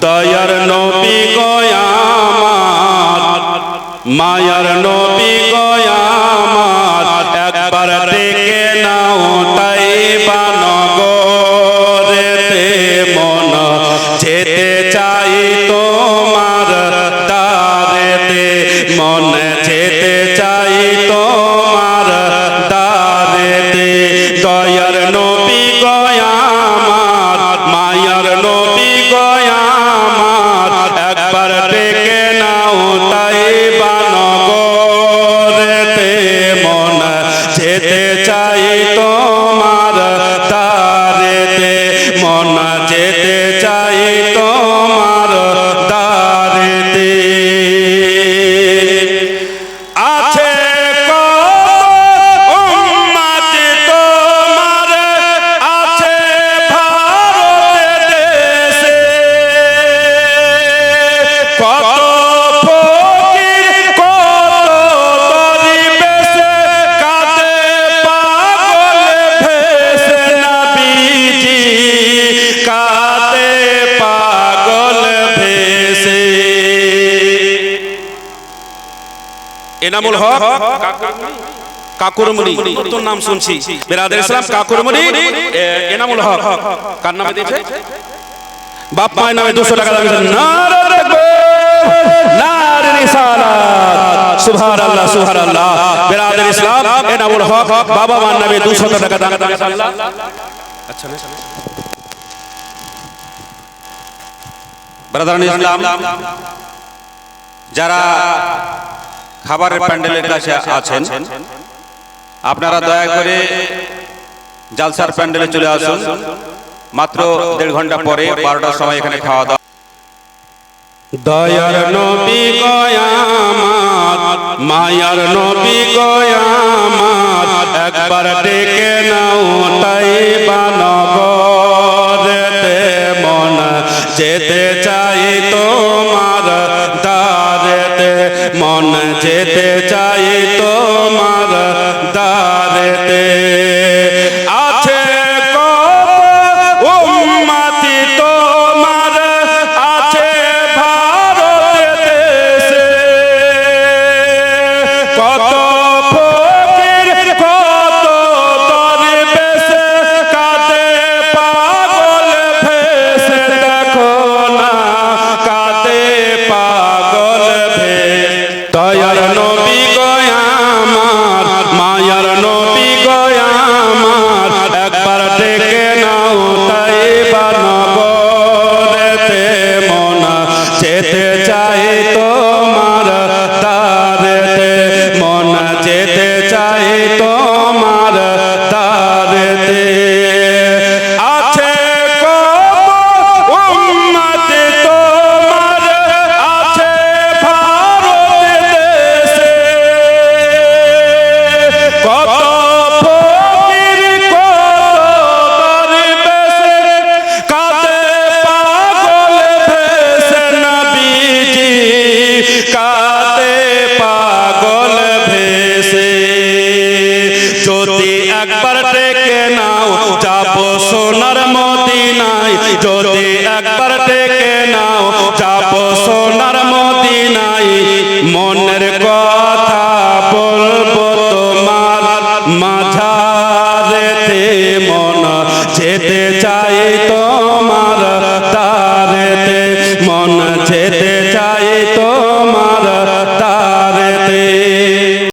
দয়ার নবী গয়া মায়ার নবী গয়ামার চাই তোমার দারেতে মন যেতে চাই তোমার দারেতে আছে কত তোমার, আছে ভারত দেশে। কত এনামুল হক, কাকুরমুড়ি, নতুন নাম শুনছি। বেরাদের ইসলাম, কাকুরমুড়ি এনামুল হক। কার নামে দিয়েছে? বাপ মায়ের নামে দুশো টাকা দাম নারে ইসলাম, এনামুল হক, বাবা নামে দুশো টাকা দাম আচ্ছা ব্রাদারান ইসলাম, যারা খাবারের প্যান্ডেলের কাছে আছেন। আপনারা দয়া করে জালসার প্যান্ডেলে চলে আসুন। মাত্র দেড় ঘণ্টা পরে বারোটার সময় এখানে খাওয়া দাওয়া। দয়ার নবী গয়ামার মায়ার নবী গয়ামার একবার ডেকে নাও তাই বানগরেতে মন। যেতে মন যেতে চাই নবী যদি একবার ডেকে নাও।